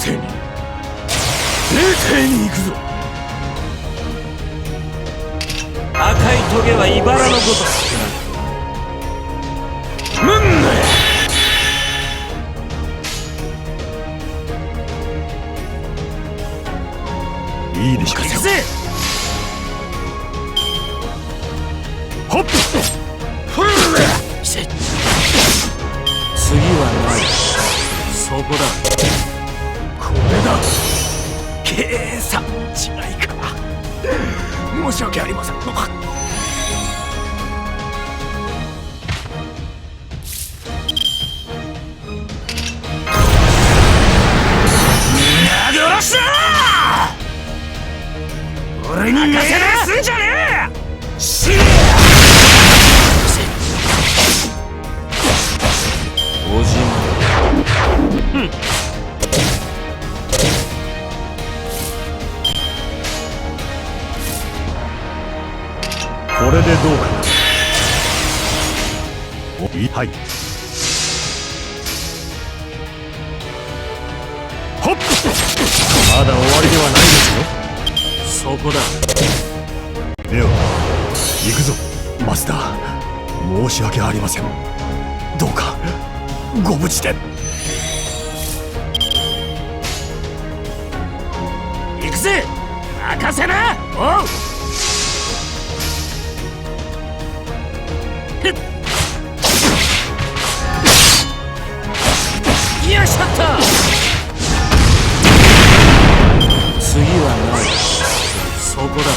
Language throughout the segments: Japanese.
冷静に冷静に行くぞ。赤いトゲは茨のごとくむんなや。いいでしょう。行くぜほっ申し訳ありません。殺しだ俺に任せなすんじゃねえ。死ねおじまこれでどうか。おいはいほっ。まだ。終わりではないですよそこだでは行くぞ。マスター。申し訳ありません。どうか。ご無事で。行くぜ。任せな。おう。こだ。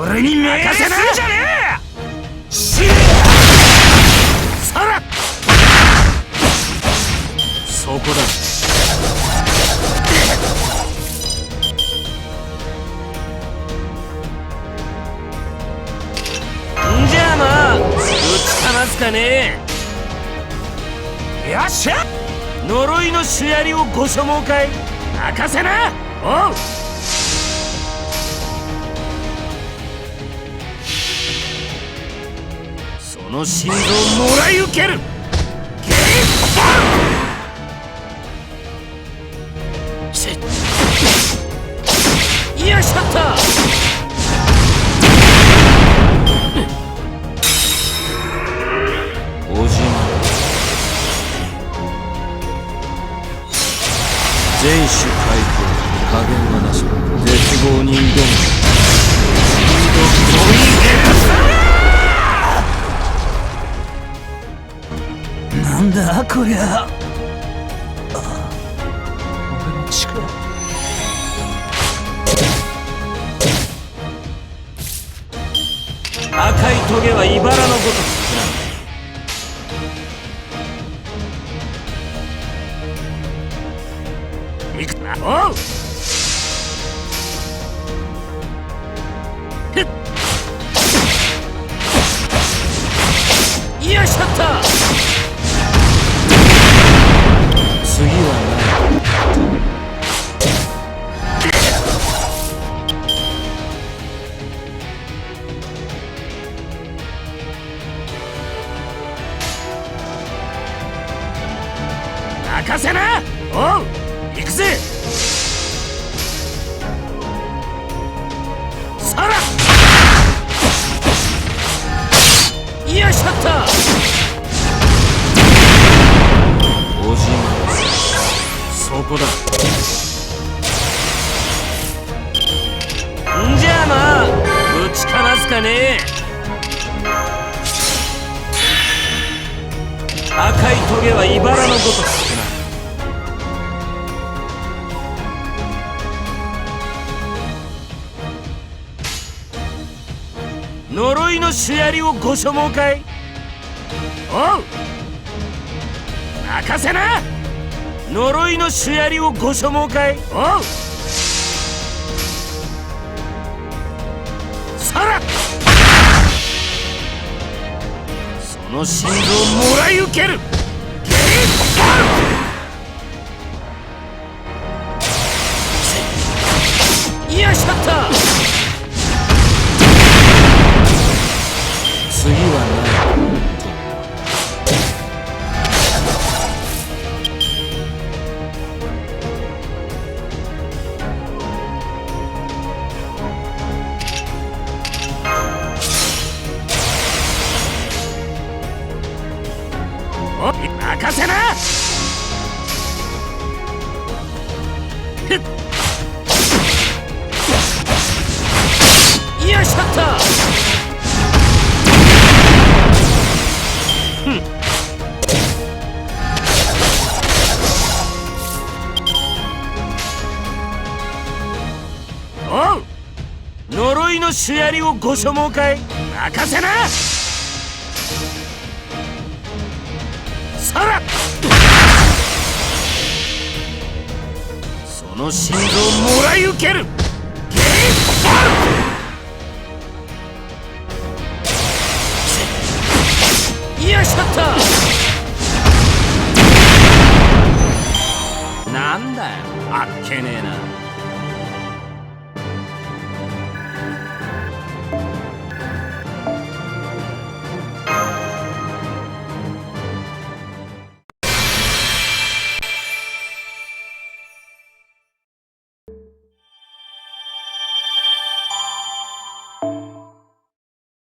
俺に任せな！じゃねえ！死ね！さらそこだ。よっしゃ！呪いの主槍をご所望かい？任せな。おう。その心臓もらい受ける。ゲイバン。よいしょっと。加減はなし絶望に挑むなんだこりゃ俺の力赤いトゲは茨のごとくな行くなおう任せな。おう行くぜ。そら。よいしょっと。おじまそこだ。んじゃあまあぶちかますかね。赤いトゲは茨のごとく呪いの主槍をご所望かい？おう任せな。呪いの主槍をご所望かい？おう。さら。その心臓をもらい受ける任せな！よいしょっと！おう！呪いのシュアリをご所望かい？任せな！この心臓をもらい受ける。ゲイフォル。よいしょっとなんだよ。あっけねえな。